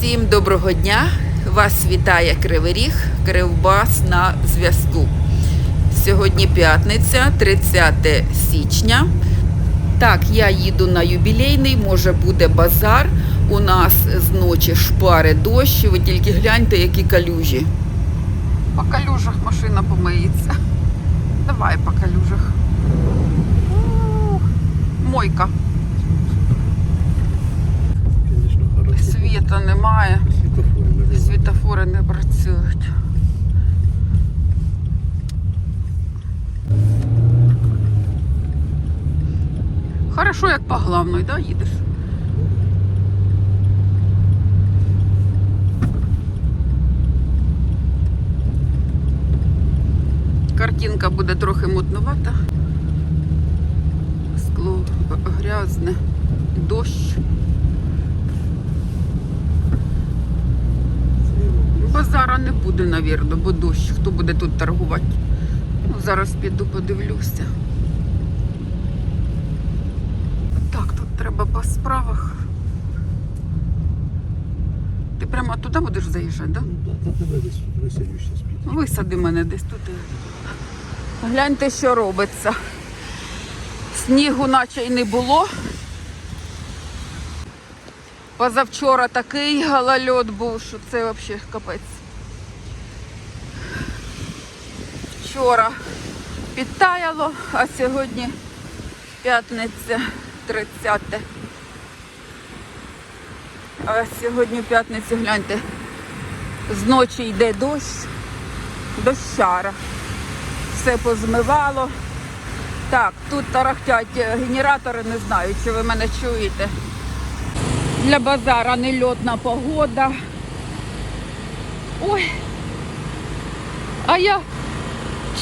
Всім доброго дня! Вас вітає Кривий Ріг, Кривбас на зв'язку. Сьогодні п'ятниця, 30 січня. Так, я їду на юбілейний, може буде базар. У нас зночі шпари дощ. Ви тільки гляньте, які калюжі. По калюжах машина помиється. Давай по калюжах. Мойка. Світа немає. Світофори не. Світофори не працюють. Хорошо, як по главної, да, їдеш? Картинка буде трохи мутнувата. Скло грязне, дощ. Базара не буде, навірно, бо дощ. Хто буде тут торгувати? Ну, зараз піду подивлюся. Так, тут треба по справах. Ти прямо туди будеш заїжджати, так? Да? Ну, Висади мене десь тут. Гляньте, що робиться. Снігу наче й не було. Позавчора такий галальот був, що це взагалі капець. Вчора підтаяло, а сьогодні п'ятниця 30. А сьогодні п'ятниця, гляньте, зночі йде дощ, дощара. Все позмивало. Так, тут тарахтять е, генератори, не знаю, чи ви мене чуєте. Для базара нельотна погода. Ой. А я,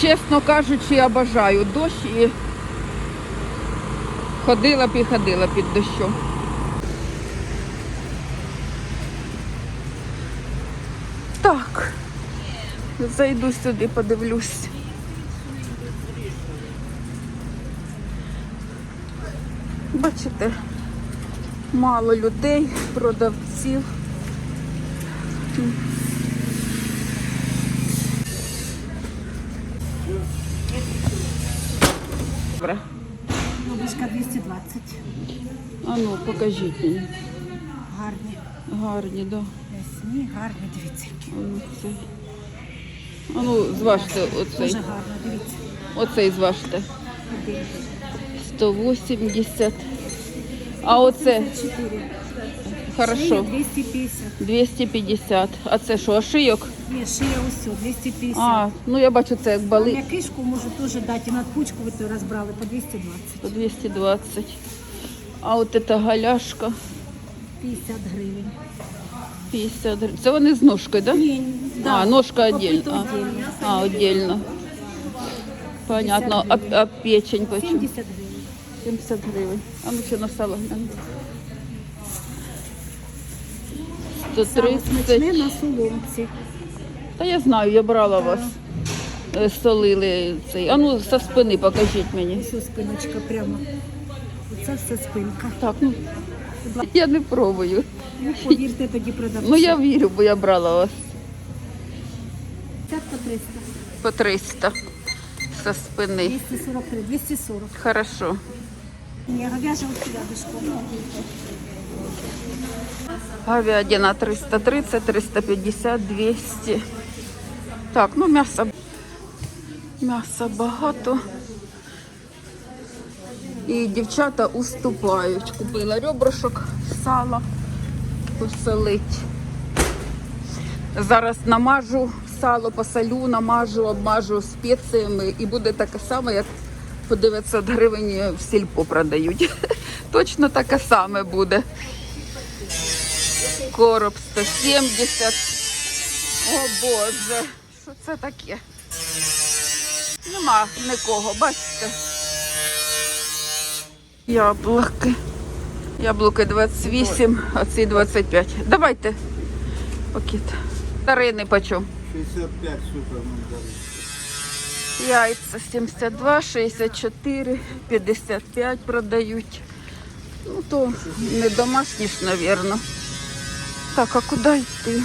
чесно кажучи, я бажаю дощ і ходила б і ходила під дощом. Так. Зайду сюди, подивлюсь. Бачите, мало людей, продавців. Добре. Бабушка 220. А ну, покажіть мені. Гарні. Гарні, да. Ясні, гарні, дивіться. які. А ну, зважте оцей. Дуже гарно, дивіться. Оцей зважте. Один. 180. А оце 4. хорошо. 250. 250. А це що, шийок? Ні, шия ось, 250. А, ну я бачу це як бали м'якишку можу теж дати. На кучку ви то розбрали по 220. по 220. А от ця галяшка 50 гривень. 50 гривень. Це вони з ножкою, так? Да? Ні, да. А, ножка отдельно. А, отдельно. Понятно. А, а печень почем? 70 гривень. 70 гривень. А ну ще на сало смачне 130. на соломці. Та я знаю, я брала вас. Е, Солили цей. А ну со спини покажіть мені. Ось спиночка прямо. Оце все спинка. Так, ну я не пробую. Ну, повірте тоді продавцю. Ну я вірю, бо я брала вас Цятка 300. по 300 со спини. 243, 240. Хорошо. Говядина 330, 350, 200. Так, ну м'ясо. М'яса багато. І дівчата уступають. Купила реброшок, сало посолить. Зараз намажу сало, посолю, намажу, обмажу спеціями і буде таке саме, як по 900 гривень в сільпо продають. Точно таке саме буде. Короб 170. О Боже, що це таке? Нема нікого, бачите. Яблуки. Яблуки 28, а ці 25. Давайте пакет. Тарини почем? 65 супер Яйця 72, 64, 55 продають. Ну то не домашні ж, навірно. Так, а куди йти?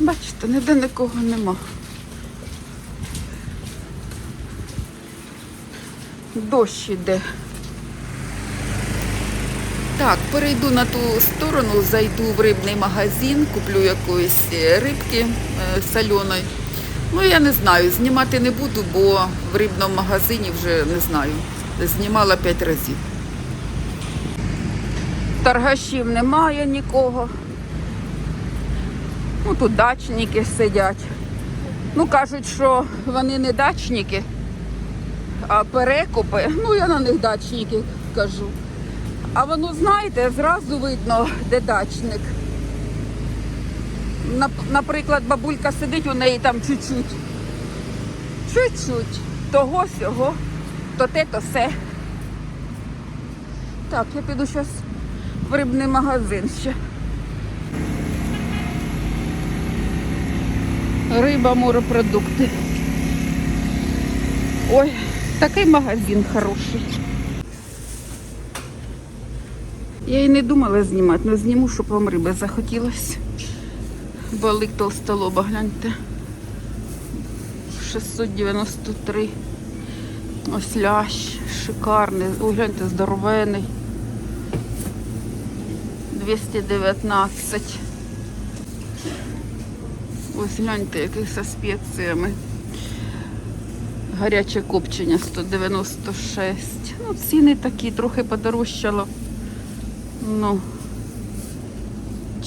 Бачите, ніде нікого нема. Дощ іде. Так, перейду на ту сторону, зайду в рибний магазин, куплю якоїсь е, рибки е, соленої. Ну, я не знаю, знімати не буду, бо в рибному магазині вже не знаю. Знімала п'ять разів. Торгашів немає нікого. Ну, тут дачники сидять. Ну, кажуть, що вони не дачники, а перекупи. Ну, я на них дачники кажу. А воно, знаєте, зразу видно, де дачник. Наприклад, бабулька сидить у неї там чуть-чуть. Чуть-чуть. Того сього, то те, то все. Так, я піду зараз в рибний магазин ще. Риба, морепродукти. Ой, такий магазин хороший. Я і не думала знімати, але зніму, щоб вам риби захотілося. Балик толстолоба, гляньте. 693. Ось лящ, шикарний. Ой, гляньте, здоровений. 219. Ось гляньте, який зі спеціями. Гаряче копчення 196. Ну, ціни такі, трохи подорожчало. Ну,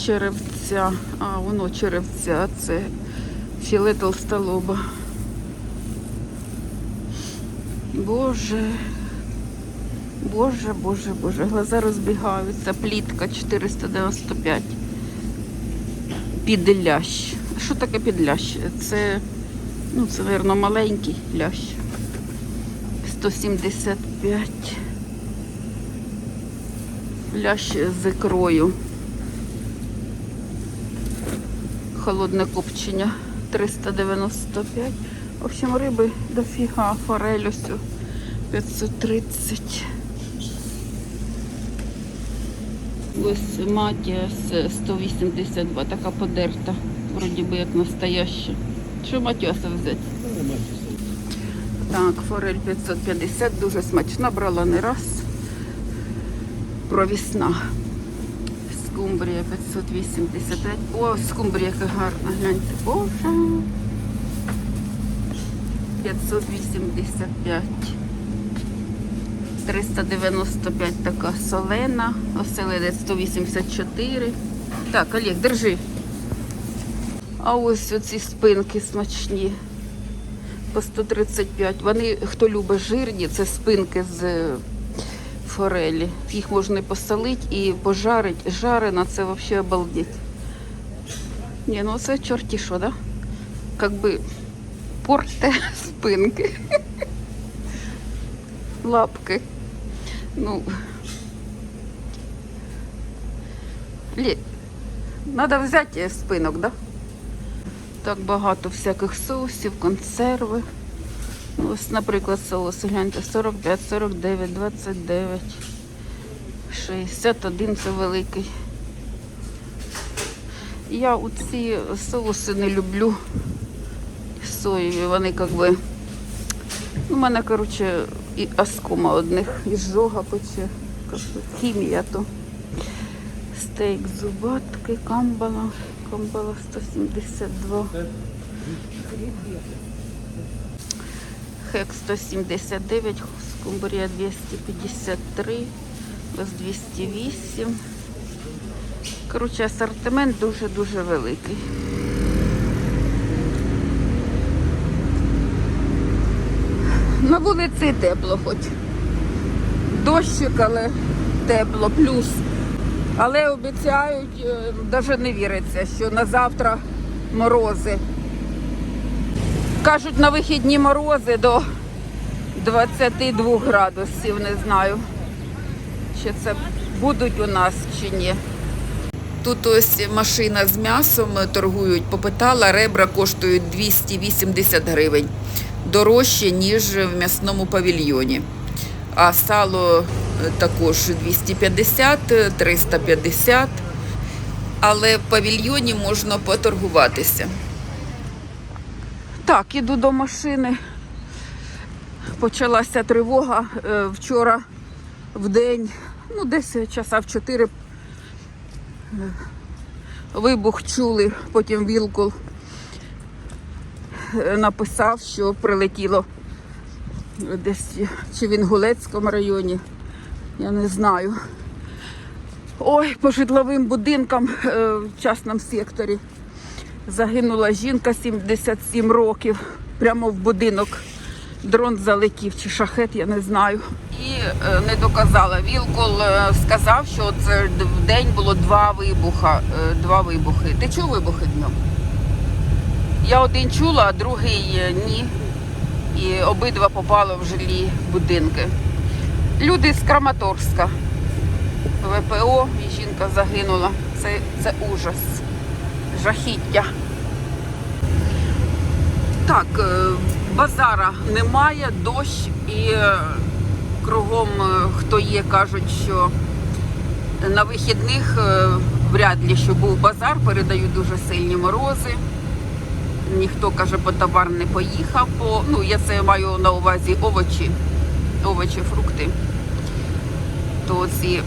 черевця. А, воно черевця, це філе толстолоба. Боже. Боже, боже, боже, глаза розбігаються. Плітка 495. Підлящ. Що таке підлящ? Це, ну, це, мабуть, маленький лящ. 175. Лящ з ікрою. Холодне копчення 395. В общем, риби дофіга, форель ось 530. Ось матіас 182, така подерта. Вроді би як настояща. Що матіаса взяти? Так, форель 550, дуже смачна, брала не раз. Провісна. Скумбрія 585. О, скумбрія яка гарна, гляньте. Боже. 585. 395 така солена. Оселедець 184. Так, Олег, держи. А ось оці спинки смачні. По 135. Вони, хто любить жирні, це спинки з форелі. Їх можна посолити і пожарити. Жарена це взагалі обалдеть. Ні, ну це чорті що, да? Как би порте спинки. Лапки. Ну. Лі... Надо взяти спинок, да? Так багато всяких соусів, консерви. Ось, наприклад, соус, гляньте, 45, 49, 29, 61 це великий. Я ці соуси не люблю соєві, вони як би. У мене, коротше, і аскома одних, і жога пече, хімія то. Стейк зубатки, камбала, камбала 172. Хек 179, скумбрія 253, ось 208. Коротше, асортимент дуже-дуже великий. На вулиці тепло хоч. Дощик, але тепло, плюс. Але обіцяють, навіть не віриться, що на завтра морози. Кажуть, на вихідні морози до 22 градусів, не знаю. Чи це будуть у нас чи ні. Тут ось машина з м'ясом торгують, попитала, ребра коштують 280 гривень. Дорожче, ніж в м'ясному павільйоні. а сало е, також 250, е, 350. Але в павільйоні можна поторгуватися. Так, іду до машини. Почалася тривога е, вчора в день, ну десь часа в 4 вибух чули, потім Вілкул е, написав, що прилетіло десь чи в Інгулецькому районі, я не знаю. Ой, по житловим будинкам е, в частному секторі загинула жінка 77 років прямо в будинок. Дрон залетів чи шахет, я не знаю. І е, не доказала. Вілкол е, сказав, що це в день було два вибуха. е, два вибухи. Ти чув вибухи днем? Я один чула, а другий е, ні. І обидва попали в жилі будинки. Люди з Краматорська. ВПО і жінка загинула. Це, це ужас. Жахіття. Так, е, базара немає, дощ і е, кругом е, хто є, кажуть, що на вихідних вряд ли що був базар, передають дуже сильні морози. Ніхто каже, по товар не поїхав, бо ну я це маю на увазі овочі, овочі, фрукти. То ці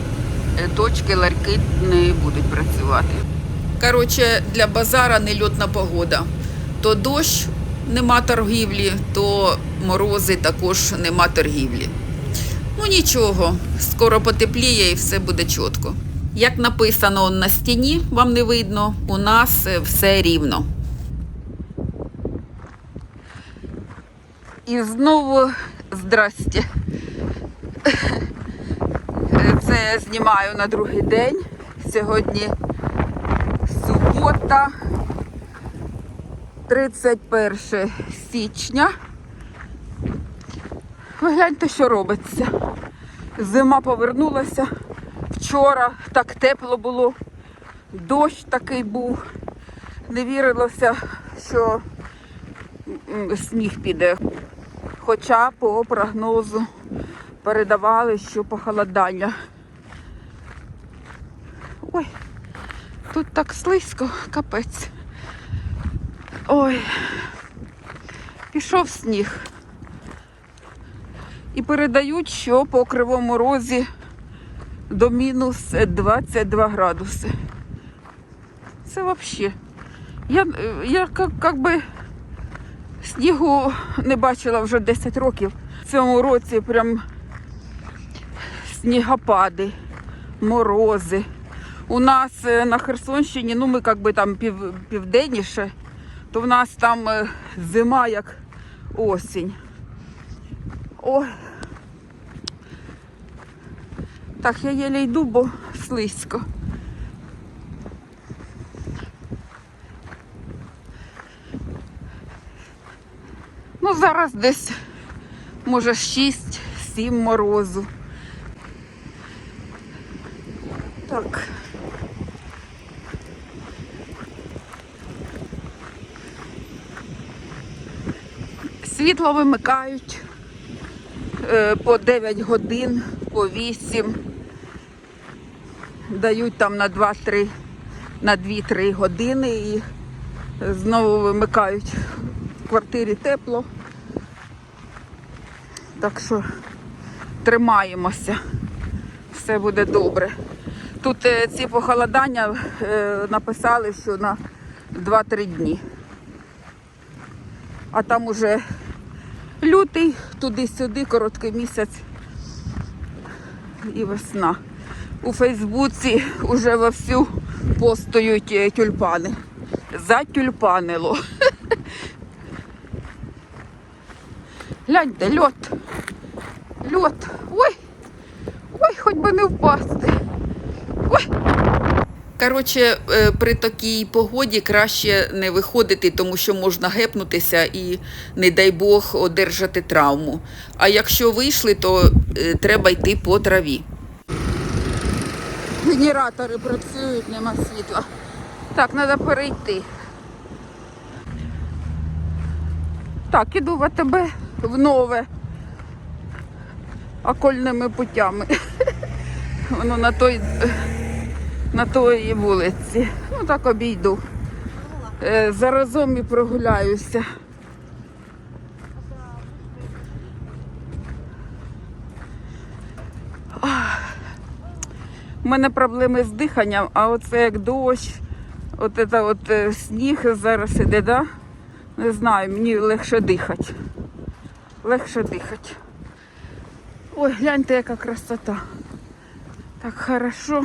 точки, ларьки не будуть працювати. Коротше, для базара нельотна погода. То дощ нема торгівлі, то морози також нема торгівлі. Ну нічого, скоро потепліє і все буде чітко. Як написано на стіні, вам не видно, у нас все рівно. І знову здрасте. Це я знімаю на другий день. Сьогодні субота, 31 січня. Ви гляньте, що робиться. Зима повернулася. Вчора так тепло було, дощ такий був. Не вірилося, що сніг піде. Хоча по прогнозу передавали, що похолодання. Ой, тут так слизько, капець. Ой, пішов сніг. І передають, що по кривому розі до мінус 22 градуси. Це взагалі. Я, я як, як би снігу не бачила вже 10 років. В цьому році прям снігопади, морози. У нас е, на Херсонщині, ну ми як би там пів, південніше, то в нас там е, зима як осінь. Ой. Так, я єле йду, бо слизько. Ну, зараз десь, може, 6-7 морозу. Так. Світло вимикають е, по 9 годин, по 8. Дають там на 2-3, на 2-3 години і знову вимикають в квартирі тепло. Так що тримаємося, все буде добре. Тут е, ці похолодання е, написали, що на 2-3 дні. А там уже лютий, туди-сюди, короткий місяць і весна. У Фейсбуці вже вовсю постують е, тюльпани. Затюльпанило. Гляньте, льот. Льот. Ой. Ой, хоч би не впасти. Ой. Коротше, е, при такій погоді краще не виходити, тому що можна гепнутися і, не дай Бог, одержати травму. А якщо вийшли, то е, треба йти по траві. Генератори працюють, нема світла. Так, треба перейти. Так, іду в АТБ в нове. окольними путями. Воно на той, на тої вулиці. Ну так обійду. Е, Заразом і прогуляюся. У мене проблеми з диханням, а оце як дощ, от це от е, сніг зараз іде, да? Не знаю, мені легше дихати. Легше дихати. Ой, гляньте, яка красота. Так хорошо.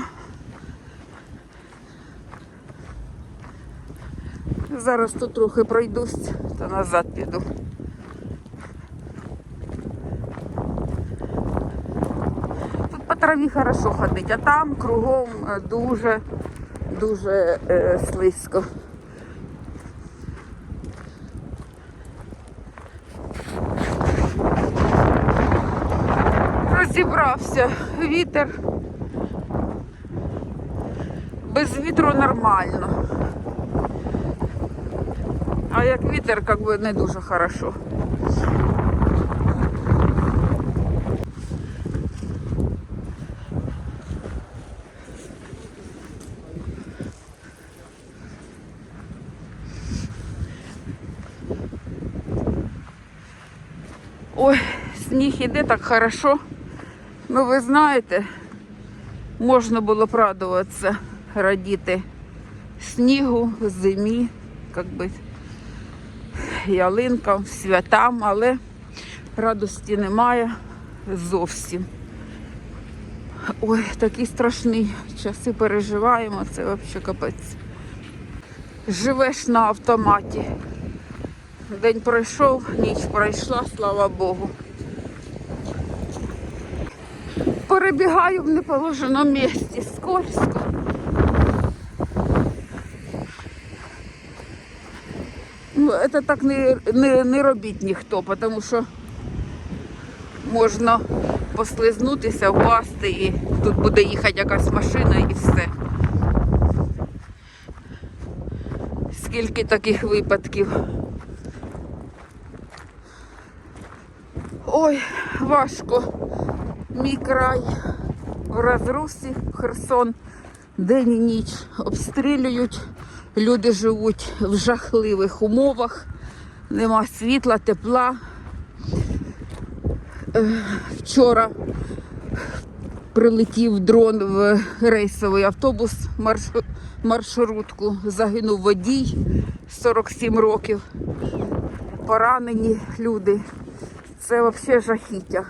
Зараз тут трохи пройдусь, та назад піду. Тут по траві хорошо ходить, а там кругом е, дуже, дуже е, слизько. Розібрався вітер. Без вітру нормально. А як вітер, як би не дуже хорошо. Ой, сніг іде так хорошо. Ну, ви знаєте, можна було б радуватися, радіти снігу, зимі, як би ялинкам, святам, але радості немає зовсім. Ой, такі страшні часи переживаємо, це взагалі капець. Живеш на автоматі. День пройшов, ніч пройшла, слава Богу. Перебігаю в неположеному місці, скользко. Ну, це так не, не, не робіть ніхто, тому що можна послизнутися, впасти і тут буде їхати якась машина і все. Скільки таких випадків. Ой, важко. Мій край в розрусі, Херсон, день і ніч обстрілюють. Люди живуть в жахливих умовах, нема світла, тепла. Е, Вчора прилетів дрон в рейсовий автобус марш- маршрутку. Загинув водій 47 років. Поранені люди. Це взагалі жахіття.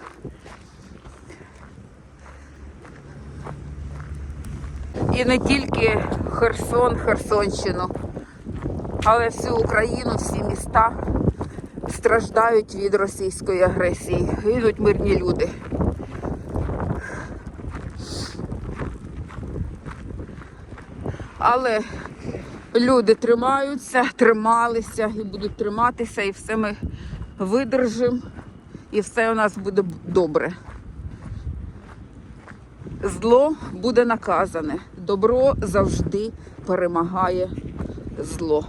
І не тільки Херсон, Херсонщину, але всю Україну, всі міста страждають від російської агресії. Гинуть мирні люди. Але люди тримаються, трималися і будуть триматися, і все ми видержимо, і все у нас буде добре. Зло буде наказане. Добро завжди перемагає зло.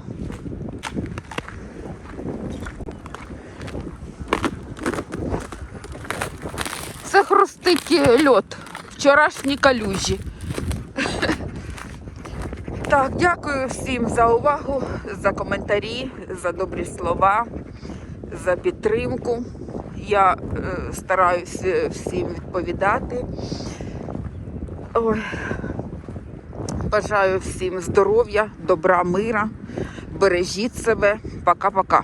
Це хрустить е, льот. Вчорашні калюжі. Так, дякую всім за увагу, за коментарі, за добрі слова, за підтримку. Я е, стараюся всім відповідати. Ой. Бажаю всім здоров'я, добра, мира. Бережіть себе. Пока-пока.